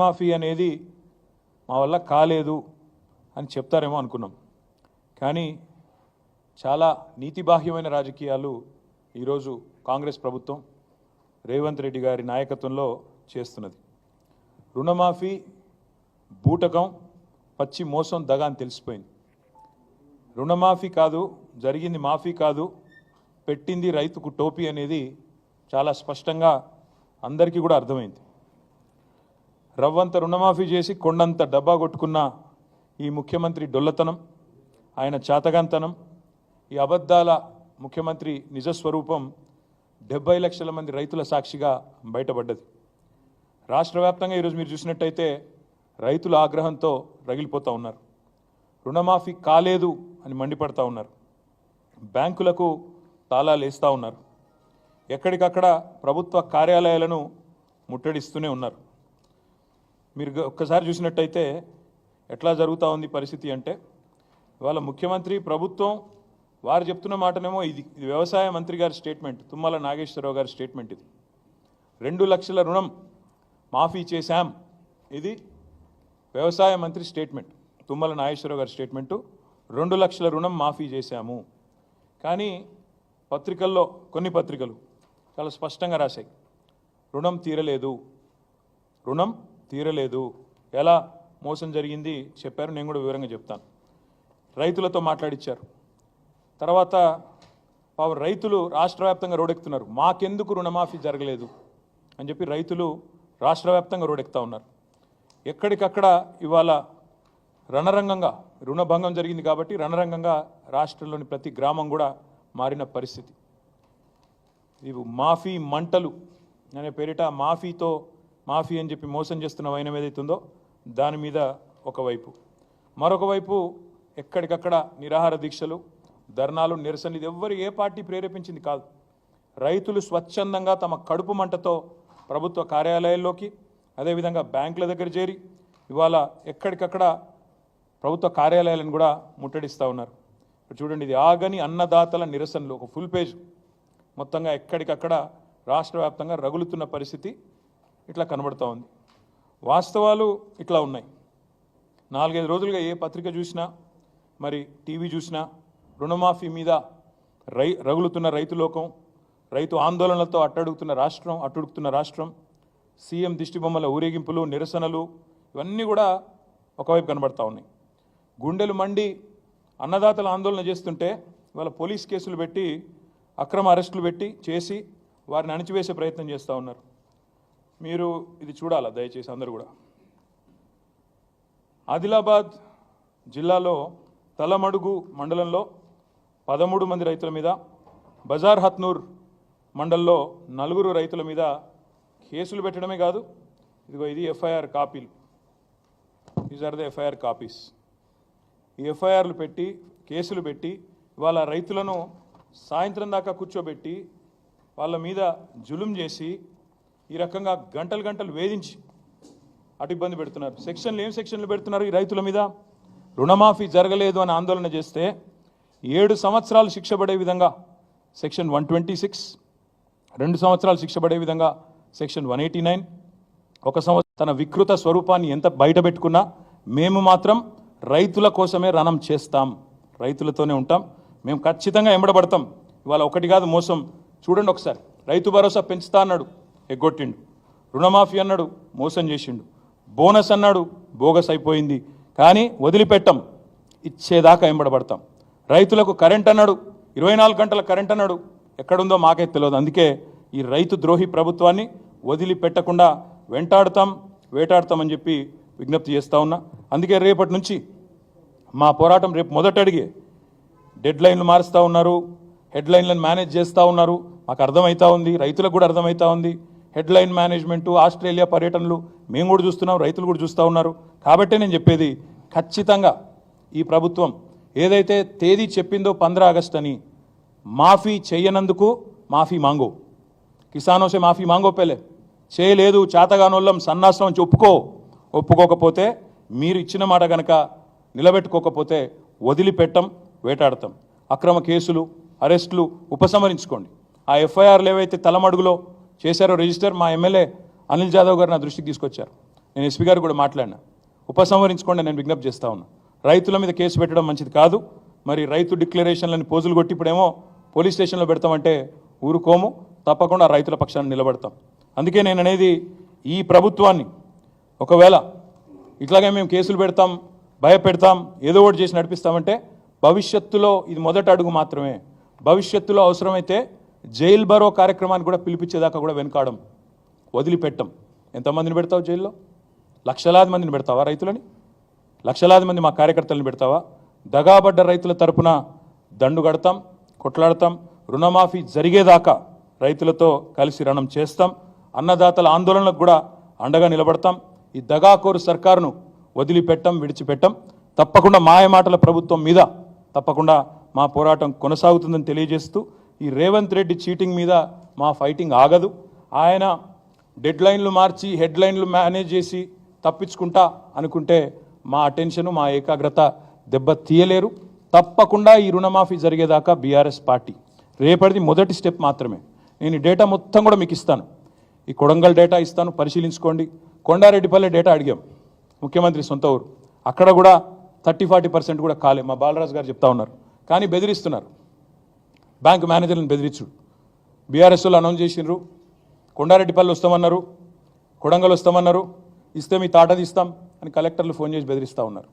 రుణమాఫీ అనేది మా వల్ల కాలేదు అని చెప్తారేమో అనుకున్నాం. కానీ చాలా నీతిబాహ్యమైన రాజకీయాలు ఈరోజు కాంగ్రెస్ ప్రభుత్వం రేవంత్ రెడ్డి గారి నాయకత్వంలో చేస్తున్నది. రుణమాఫీ బూటకం పచ్చి మోసం దగా అని తెలిసిపోయింది. రుణమాఫీ కాదు జరిగింది మాఫీ కాదు పెట్టింది రైతుకు టోపీ అనేది చాలా స్పష్టంగా అందరికీ కూడా అర్థమైంది. రవ్వంత రుణమాఫీ చేసి కొండంత డబ్బా కొట్టుకున్న ఈ ముఖ్యమంత్రి డొల్లతనం ఆయన చాతగాంతనం ఈ అబద్ధాల ముఖ్యమంత్రి నిజస్వరూపం డెబ్బై లక్షల మంది రైతుల సాక్షిగా బయటపడ్డది. రాష్ట్ర వ్యాప్తంగా ఈరోజు మీరు చూసినట్టయితే రైతుల ఆగ్రహంతో రగిలిపోతూ ఉన్నారు. రుణమాఫీ కాలేదు అని మండిపడతా ఉన్నారు. బ్యాంకులకు తాళాలు వేస్తూ ఉన్నారు. ఎక్కడికక్కడ ప్రభుత్వ కార్యాలయాలను ముట్టడిస్తూనే ఉన్నారు. మీరు ఒక్కసారి చూసినట్టయితే ఎట్లా జరుగుతూ ఉంది పరిస్థితి అంటే ఇవాళ ముఖ్యమంత్రి ప్రభుత్వం వారు చెప్తున్న మాటనేమో ఇది ఇది వ్యవసాయ మంత్రి గారి స్టేట్మెంట్ తుమ్మల నాగేశ్వరరావు గారి స్టేట్మెంట్ ఇది. రెండు లక్షల రుణం మాఫీ చేశాం. ఇది వ్యవసాయ మంత్రి స్టేట్మెంట్ తుమ్మల నాగేశ్వరరావు గారి స్టేట్మెంటు. రెండు లక్షల రుణం మాఫీ చేశాము. కానీ పత్రికల్లో కొన్ని పత్రికలు చాలా స్పష్టంగా రాశాయి. రుణం తీరలేదు. రుణం తీరలేదు. ఎలా? మోసం జరిగింది చెప్పారు. నేను కూడా వివరంగా చెప్తాను. రైతులతో మాట్లాడిచ్చారు. తర్వాత పావు రైతులు రాష్ట్ర వ్యాప్తంగా రోడెక్కుతున్నారు. మాకెందుకు రుణమాఫీ జరగలేదు అని చెప్పి రైతులు రాష్ట్ర వ్యాప్తంగా రోడెక్కుతా ఉన్నారు. ఎక్కడికక్కడ ఇవాళ రణరంగంగా రుణభంగం జరిగింది కాబట్టి రణరంగంగా రాష్ట్రంలోని ప్రతి గ్రామం కూడా మారిన పరిస్థితి. ఇవి మాఫీ మంటలు అనే పేరిట మాఫీతో మాఫీ అని చెప్పి మోసం చేస్తున్న వైనం ఏదైతుందో దాని మీద ఒకవైపు మరొక వైపు ఎక్కడికక్కడ నిరాహార దీక్షలు ధర్నాలు నిరసనలు ఇది ఎవ్వరు ఏ పార్టీ ప్రేరేపించింది కాదు. రైతులు స్వచ్ఛందంగా తమ కడుపు మంటతో ప్రభుత్వ కార్యాలయాల్లోకి అదేవిధంగా బ్యాంకుల దగ్గర చేరి ఇవాళ ఎక్కడికక్కడ ప్రభుత్వ కార్యాలయాలను కూడా ముట్టడిస్తూ ఉన్నారు. చూడండి ఇది ఆగని అన్నదాతల నిరసనలు ఒక ఫుల్ పేజ్. మొత్తంగా ఎక్కడికక్కడ రాష్ట్ర వ్యాప్తంగా రగులుతున్న పరిస్థితి. ఇట్లా కనబడుతూ ఉంది. వాస్తవాలు ఇట్లా ఉన్నాయి. నాలుగైదు రోజులుగా ఏ పత్రిక చూసినా మరి టీవీ చూసినా రుణమాఫీ మీద రై రగులుతున్న రైతు లోకం రైతు ఆందోళనలతో అట్టడుగుతున్న రాష్ట్రం అట్టుడుకుతున్న రాష్ట్రం సీఎం దిష్టిబొమ్మల ఊరేగింపులు నిరసనలు ఇవన్నీ కూడా ఒకవైపు కనబడతా ఉన్నాయి. గుండెలు మండి అన్నదాతల ఆందోళన చేస్తుంటే వాళ్ళ పోలీస్ కేసులు పెట్టి అక్రమ అరెస్టులు పెట్టి చేసి వారిని అణిచివేసే ప్రయత్నం చేస్తూ ఉన్నారు. మీరు ఇది చూడాలా దయచేసి అందరు కూడా? ఆదిలాబాద్ జిల్లాలో తలమడుగు మండలంలో పదమూడు మంది రైతుల మీద బజార్ హత్నూర్ మండల్లో నలుగురు రైతుల మీద కేసులు పెట్టడమే కాదు ఇదిగో ఇది ఎఫ్ఐఆర్ కాపీలు. These are the FIR copies. ఈ ఎఫ్ఐఆర్లు పెట్టి కేసులు పెట్టి వాళ్ళ రైతులను సాయంత్రం దాకా కూర్చోబెట్టి వాళ్ళ మీద జులుం చేసి ఈ రకంగా గంటలు గంటలు వేధించి అటు ఇబ్బంది పెడుతున్నారు. సెక్షన్లు ఏం సెక్షన్లు పెడుతున్నారు ఈ రైతుల మీద? రుణమాఫీ జరగలేదు అని ఆందోళన చేస్తే ఏడు సంవత్సరాలు శిక్ష పడే విధంగా సెక్షన్ వన్ ట్వంటీ సిక్స్ రెండు సంవత్సరాలు శిక్ష పడే విధంగా సెక్షన్ వన్ ఎయిటీ నైన్ ఒక సంవత్సరం తన వికృత స్వరూపాన్ని ఎంత బయట పెట్టుకున్నా మేము మాత్రం రైతుల కోసమే రణం చేస్తాం. రైతులతోనే ఉంటాం. మేము ఖచ్చితంగా ఎంబడబడతాం ఇవాళ ఒకటి కాదు మోసం. చూడండి ఒకసారి. రైతు భరోసా పెంచుతా అన్నాడు. ఎగ్గొట్టిండు. రుణమాఫీ అన్నాడు మోసం చేసిండు. బోనస్ అన్నాడు బోగస్ అయిపోయింది. కానీ వదిలిపెట్టం ఇచ్చేదాకా ఎంబడబడతాం రైతులకు కరెంట్ అన్నాడు ఇరవై నాలుగు గంటల కరెంట్ అన్నాడు. ఎక్కడుందో మాకే తెలియదు. అందుకే ఈ రైతు ద్రోహి ప్రభుత్వాన్ని వదిలిపెట్టకుండా వెంటాడుతాం వేటాడుతామని చెప్పి విజ్ఞప్తి చేస్తూ ఉన్నా. అందుకే రేపటి నుంచి మా పోరాటం రేపు మొదట అడిగే డెడ్లైన్లు మారుస్తూ ఉన్నారు హెడ్లైన్లను మేనేజ్ చేస్తూ ఉన్నారు. మాకు అర్థమవుతా ఉంది రైతులకు కూడా అర్థమవుతా ఉంది. హెడ్లైన్ మేనేజ్మెంటు ఆస్ట్రేలియా పర్యటనలు మేము కూడా చూస్తున్నాం రైతులు కూడా చూస్తూ ఉన్నారు. కాబట్టే నేను చెప్పేది ఖచ్చితంగా ఈ ప్రభుత్వం ఏదైతే తేదీ చెప్పిందో పంద్ర ఆగస్ట్ అని మాఫీ చేయనందుకు మాఫీ మాంగో. కిసానోసే మాఫీ మాంగో పేలే చేయలేదు చేతగానోళ్ళం సన్నాసం అని ఒప్పుకో ఒప్పుకోకపోతే మీరు ఇచ్చిన మాట గనక నిలబెట్టుకోకపోతే వదిలిపెట్టం వేటాడతాం. అక్రమ కేసులు అరెస్టులు ఉపసంహరించుకోండి. ఆ ఎఫ్ఐఆర్లు ఏవైతే తలమడుగులో చేశారో రిజిస్టర్ మా ఎమ్మెల్యే అనిల్ జాదవ్ గారు నా దృష్టికి తీసుకొచ్చారు. నేను ఎస్పీ గారు కూడా మాట్లాడినా. ఉపసంహరించుకోండి నేను విజ్ఞప్తి చేస్తా ఉన్నా. రైతుల మీద కేసు పెట్టడం మంచిది కాదు. మరి రైతు డిక్లరేషన్లని పోజులు కొట్టి ఇప్పుడేమో పోలీస్ స్టేషన్లో పెడతామంటే ఊరుకోము. తప్పకుండా రైతుల పక్షాన్ని నిలబడతాం. అందుకే నేను అనేది ఈ ప్రభుత్వాన్ని ఒకవేళ ఇట్లాగే మేము కేసులు పెడతాం భయపెడతాం ఏదో ఒకటి చేసి నడిపిస్తామంటే భవిష్యత్తులో ఇది మొదటి అడుగు మాత్రమే. భవిష్యత్తులో అవసరమైతే జైల్ బరో కార్యక్రమాన్ని కూడా పిలిపించేదాకా కూడా వెనకాడం వదిలిపెట్టం. ఎంతమందిని పెడతావు జైల్లో? లక్షలాది మందిని పెడతావా రైతులని? లక్షలాది మంది మా కార్యకర్తలను పెడతావా? దగాబడ్డ రైతుల తరపున దండు కడతాం కొట్లాడతాం రుణమాఫీ జరిగేదాకా రైతులతో కలిసి రణం చేస్తాం అన్నదాతల ఆందోళనలకు కూడా అండగా నిలబడతాం. ఈ దగాకోరు సర్కారును వదిలిపెట్టం విడిచిపెట్టం. తప్పకుండా మాయమాటల ప్రభుత్వం మీద తప్పకుండా మా పోరాటం కొనసాగుతుందని తెలియజేస్తూ ఈ రేవంత్ రెడ్డి చీటింగ్ మీద మా ఫైటింగ్ ఆగదు. ఆయన డెడ్ లైన్లు మార్చి హెడ్ లైన్లు మేనేజ్ చేసి తప్పించుకుంటా అనుకుంటే మా అటెన్షన్ మా ఏకాగ్రత దెబ్బ తీయలేరు. తప్పకుండా ఈ రుణమాఫీ జరిగేదాకా బీఆర్ఎస్ పార్టీ. రేపటిది మొదటి స్టెప్ మాత్రమే. నేను డేటా మొత్తం కూడా మీకు ఇస్తాను. ఈ కొడంగల్ డేటా ఇస్తాను పరిశీలించుకోండి. కొండారెడ్డిపల్లె డేటా అడిగాం. ముఖ్యమంత్రి సొంత ఊరు. అక్కడ కూడా థర్టీ ఫార్టీ పర్సెంట్ కూడా కాలే. మా బాలరాజు గారు చెప్తా ఉన్నారు. కానీ బెదిరిస్తున్నారు. బ్యాంక్ మేనేజర్లను బెదిరించుడు బీఆర్ఎస్లో అనౌన్స్ చేసిండ్రు. కొండారెడ్డిపల్లి వస్తామన్నారు. కొడంగల్ వస్తామన్నారు. ఇస్తే మీ తాట తీస్తాం అని కలెక్టర్లు ఫోన్ చేసి బెదిరిస్తూ ఉన్నారు.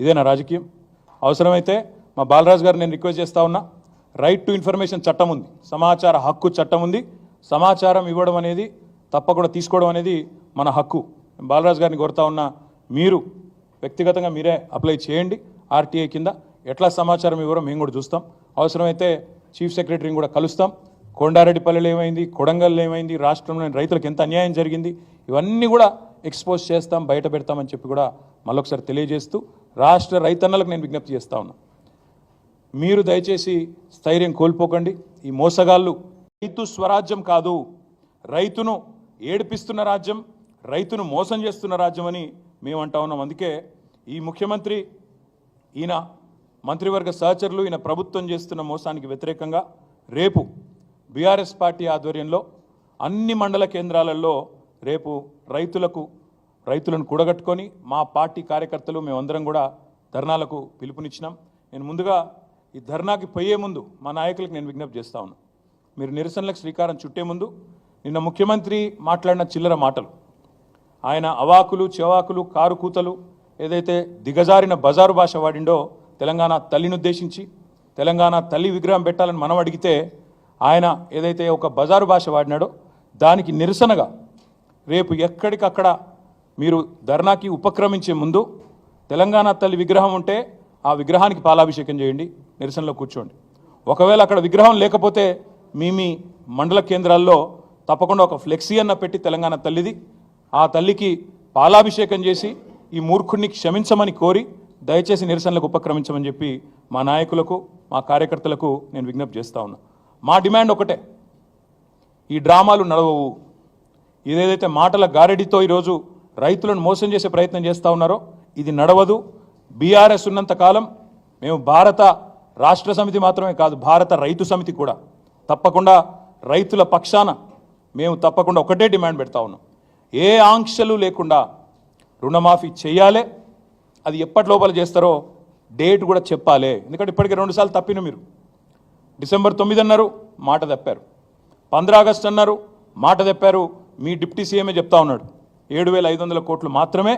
ఇదేనా రాజకీయం. అవసరమైతే మా బాలరాజ్ గారు నేను రిక్వెస్ట్ చేస్తా ఉన్నా. రైట్ టు ఇన్ఫర్మేషన్ చట్టం ఉంది. సమాచార హక్కు చట్టం ఉంది. సమాచారం ఇవ్వడం అనేది తప్పకుండా తీసుకోవడం అనేది మన హక్కు. బాలరాజు గారిని కోరుతా ఉన్నా మీరు వ్యక్తిగతంగా మీరే అప్లై చేయండి. ఆర్టీఐ కింద ఎట్లా సమాచారం ఇవ్వరో మేము కూడా చూస్తాం. అవసరమైతే చీఫ్ సెక్రటరీని కూడా కలుస్తాం. కొండారెడ్డిపల్లెలు ఏమైంది? కొడంగల్లో ఏమైంది? రాష్ట్రంలోని రైతులకు ఎంత అన్యాయం జరిగింది? ఇవన్నీ కూడా ఎక్స్పోజ్ చేస్తాం బయట పెడతామని చెప్పి కూడా మళ్ళొకసారి తెలియజేస్తూ రాష్ట్ర రైతన్నలకు నేను విజ్ఞప్తి చేస్తా ఉన్నా. మీరు దయచేసి స్థైర్యం కోల్పోకండి. ఈ మోసగాళ్ళు రైతు స్వరాజ్యం కాదు. రైతును ఏడిపిస్తున్న రాజ్యం రైతును మోసం చేస్తున్న రాజ్యం అని మేము అంటా ఉన్నాం. అందుకే ఈ ముఖ్యమంత్రి ఈయన మంత్రివర్గ సహచరులు ఈయన ప్రభుత్వం చేస్తున్న మోసానికి వ్యతిరేకంగా రేపు బీఆర్ఎస్ పార్టీ ఆధ్వర్యంలో అన్ని మండల కేంద్రాలలో రేపు రైతులకు రైతులను కూడగట్టుకొని మా పార్టీ కార్యకర్తలు మేమందరం కూడా ధర్నాలకు పిలుపునిచ్చినాం. నేను ముందుగా ఈ ధర్నాకి పోయే ముందు మా నాయకులకు నేను విజ్ఞప్తి చేస్తా ఉన్నాను మీరు నిరసనలకు శ్రీకారం చుట్టే ముందు నిన్న ముఖ్యమంత్రి మాట్లాడిన చిల్లర మాటలు. ఆయన అవాకులు చెవాకులు కారు కూతలు ఏదైతే దిగజారిన బజారు భాష వాడిండో తెలంగాణ తల్లిని ఉద్దేశించి తెలంగాణ తల్లి విగ్రహం పెట్టాలని మనం అడిగితే ఆయన ఏదైతే ఒక బజారు భాష వాడినాడో దానికి నిరసనగా రేపు ఎక్కడికక్కడ మీరు ధర్నాకి ఉపక్రమించే ముందు తెలంగాణ తల్లి విగ్రహం ఉంటే ఆ విగ్రహానికి పాలాభిషేకం చేయండి నిరసనలో కూర్చోండి. ఒకవేళ అక్కడ విగ్రహం లేకపోతే మీ మీ మండల కేంద్రాల్లో తప్పకుండా ఒక ఫ్లెక్సీ అన్న పెట్టి తెలంగాణ తల్లిది ఆ తల్లికి పాలాభిషేకం చేసి ఈ మూర్ఖుడిని క్షమించమని కోరి దయచేసి నిరసనలకు ఉపక్రమించమని చెప్పి మా నాయకులకు మా కార్యకర్తలకు నేను విజ్ఞప్తి చేస్తా ఉన్నా. మా డిమాండ్ ఒకటే. ఈ డ్రామాలు నడవవు. ఇదేదైతే మాటల గారెడితో ఈరోజు రైతులను మోసం చేసే ప్రయత్నం చేస్తూ ఉన్నారో ఇది నడవదు. బీఆర్ఎస్ ఉన్నంత కాలం మేము భారత రాష్ట్ర సమితి మాత్రమే కాదు భారత రైతు సమితి కూడా. తప్పకుండా రైతుల పక్షాన మేము తప్పకుండా ఒకటే డిమాండ్ పెడతా ఉన్నాం. ఏ ఆంక్షలు లేకుండా రుణమాఫీ చేయాలి అది ఎప్పటి లోపల చేస్తారో డేట్ కూడా చెప్పాలి. ఎందుకంటే ఇప్పటికే రెండుసార్లు తప్పిన మీరు. డిసెంబర్ తొమ్మిది అన్నారు మాట తప్పారు. పంద్రా ఆగస్టు అన్నారు మాట తప్పారు. మీ డిప్యూటీ సీఎమే చెప్తా ఉన్నాడు. ఏడు వేల ఐదు వందల కోట్లు మాత్రమే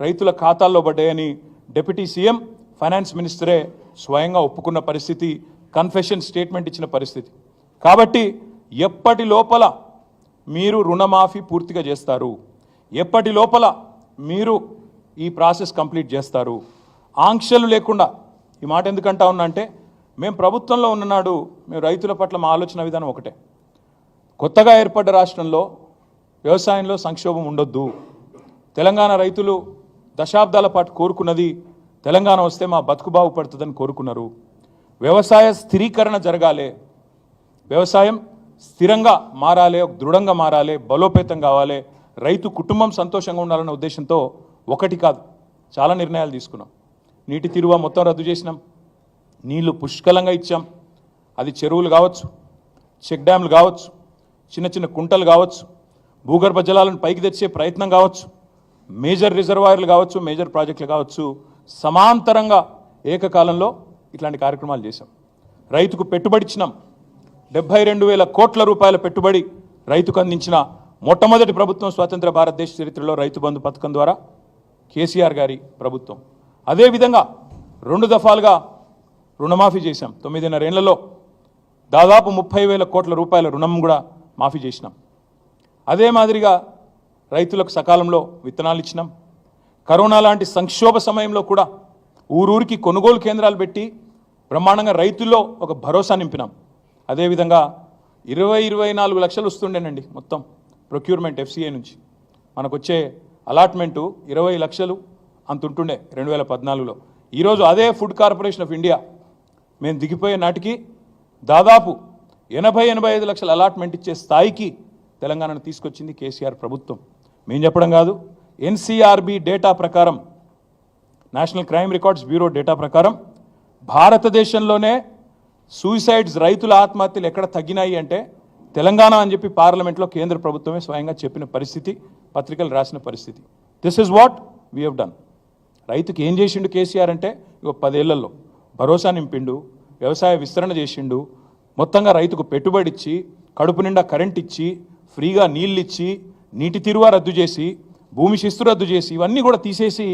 రైతుల ఖాతాల్లో పడ్డాయని డిప్యూటీ సీఎం ఫైనాన్స్ మినిస్టరే స్వయంగా ఒప్పుకున్న పరిస్థితి కన్ఫెషన్ స్టేట్మెంట్ ఇచ్చిన పరిస్థితి. కాబట్టి ఎప్పటి లోపల మీరు రుణమాఫీ పూర్తిగా చేస్తారు? ఎప్పటి లోపల మీరు ఈ ప్రాసెస్ కంప్లీట్ చేస్తారు. ఆంక్షలు లేకుండా ఈ మాట ఎందుకంటా ఉన్నా అంటే మేము ప్రభుత్వంలో ఉన్ననాడు మేము రైతుల పట్ల మా ఆలోచన విధానం ఒకటే. కొత్తగా ఏర్పడ్డ రాష్ట్రంలో వ్యవసాయంలో సంక్షోభం ఉండొద్దు. తెలంగాణ రైతులు దశాబ్దాల పాటు కోరుకున్నది తెలంగాణ వస్తే మా బతుకు బాగుపడుతుందని కోరుకున్నారు. వ్యవసాయ స్థిరీకరణ జరగాలి. వ్యవసాయం స్థిరంగా మారాలి దృఢంగా మారాలి బలోపేతం కావాలి రైతు కుటుంబం సంతోషంగా ఉండాలన్న ఉద్దేశంతో ఒకటి కాదు. చాలా నిర్ణయాలు తీసుకున్నాం. నీటి తిరువ మొత్తం రద్దు చేసినాం. నీళ్ళు పుష్కలంగా ఇచ్చాం. అది చెరువులు కావచ్చు చెక్ డ్యామ్లు కావచ్చు చిన్న చిన్న కుంటలు కావచ్చు భూగర్భ జలాలను పైకి తెచ్చే ప్రయత్నం కావచ్చు మేజర్ రిజర్వాయర్లు కావచ్చు మేజర్ ప్రాజెక్టులు కావచ్చు సమాంతరంగా ఏకకాలంలో ఇట్లాంటి కార్యక్రమాలు చేశాం. రైతుకు పెట్టుబడి ఇచ్చినాం. డెబ్బై రెండు వేల కోట్ల రూపాయల పెట్టుబడి రైతుకు అందించిన మొట్టమొదటి ప్రభుత్వం స్వతంత్ర భారతదేశ చరిత్రలో రైతు బంధు పథకం ద్వారా కేసీఆర్ గారి ప్రభుత్వం. అదేవిధంగా రెండు దఫాలుగా రుణమాఫీ చేశాం. తొమ్మిదిన్నరేళ్ళలో దాదాపు ముప్పై వేల కోట్ల రూపాయల రుణం కూడా మాఫీ చేసినాం. అదే మాదిరిగా రైతులకు సకాలంలో విత్తనాలు ఇచ్చినాం. కరోనా లాంటి సంక్షోభ సమయంలో కూడా ఊరూరికి కొనుగోలు కేంద్రాలు పెట్టి బ్రహ్మాండంగా రైతుల్లో ఒక భరోసా నింపినాం. అదేవిధంగా ఇరవై ఇరవై నాలుగు లక్షలు వస్తుండేనండి మొత్తం ప్రొక్యూర్మెంట్ ఎఫ్సిఐ నుంచి. మనకొచ్చే అలాట్మెంటు ఇరవై లక్షలు అంత ఉంటుండే రెండు వేల పద్నాలుగులో. ఈరోజు అదే ఫుడ్ కార్పొరేషన్ ఆఫ్ ఇండియా. మేము దిగిపోయే నాటికి దాదాపు ఎనభై ఎనభై ఐదు లక్షల అలాట్మెంట్ ఇచ్చే స్థాయికి తెలంగాణను తీసుకొచ్చింది కేసీఆర్ ప్రభుత్వం. మేము చెప్పడం కాదు ఎన్సీఆర్బి డేటా ప్రకారం national crime records bureau data ప్రకారం భారతదేశంలోనే సూసైడ్స్ రైతుల ఆత్మహత్యలు ఎక్కడ తగ్గినాయి అంటే తెలంగాణ అని చెప్పి పార్లమెంట్లో కేంద్ర ప్రభుత్వమే స్వయంగా చెప్పిన పరిస్థితి. పత్రికలు రాసిన పరిస్థితి. This is what we have done రైతుకి ఏం చేసిండు కేసీఆర్ అంటే ఇక పదేళ్ళలో భరోసా నింపిండు వ్యవసాయ విస్తరణ చేసిండు మొత్తంగా రైతుకు పెట్టుబడి ఇచ్చి కడుపు నిండా కరెంట్ ఇచ్చి ఫ్రీగా నీళ్ళు ఇచ్చి నీటి తిరువా రద్దు చేసి భూమి శిస్తు రద్దు చేసి ఇవన్నీ కూడా తీసేసి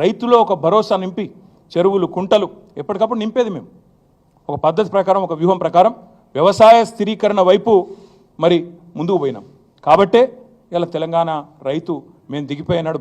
రైతులో ఒక భరోసా నింపి చెరువులు కుంటలు ఎప్పటికప్పుడు నింపేది మేము. ఒక పద్ధతి ప్రకారం ఒక వ్యూహం ప్రకారం వ్యవసాయ స్థిరీకరణ వైపు మరి ముందుకు పోయినాం. కాబట్టే ఇలా తెలంగాణ రైతు మేము దిగిపోయినాడు